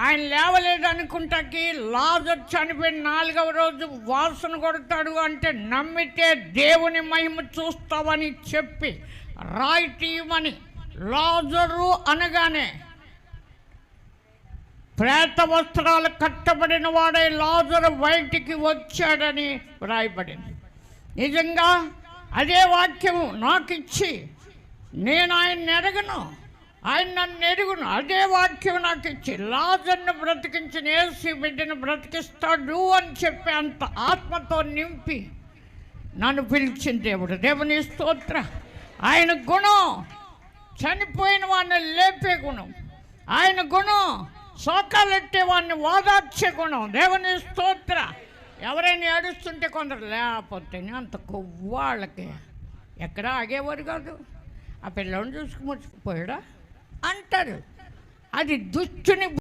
ఆయన లేవలేదు అనుకుంటాకి లాజర్ చనిపోయిన నాలుగవ రోజు వాసన కొడతాడు అంటే నమ్మితే దేవుని మహిమ చూస్తావని చెప్పి రాయి తీయమని లాజరు అనగానే ప్రేత వస్త్రాలు కట్టబడిన వాడే లాజరు బయటికి వచ్చాడని వ్రాయబడింది. నిజంగా అదే వాక్యము నాకు ఇచ్చి నేను ఆయన్ని ఎరగను ఆయన నన్ను ఎరుగును. అదే వాక్యం నాకు ఇచ్చి లాజర్ను బ్రతికించిన ఏసి బిడ్డను బ్రతికిస్తాడు అని చెప్పి అంత ఆత్మతో నింపి నన్ను పిలిచిన దేవుడు. దేవుని స్తోత్ర. ఆయన గుణం. చనిపోయిన వాడిని లేపే గుణం. ఆయన గుణం. శోకాలెట్టే వాడిని ఓదార్చే గుణం. దేవుని స్తోత్ర. ఎవరైనా ఏడుస్తుంటే కొందరు లేకపోతే అంత కొవ్వాళ్ళకి. ఎక్కడా ఆగేవారు కాదు. ఆ పిల్లని చూసుకు ముచ్చిపోయాడా అంటారు అది దుష్టుని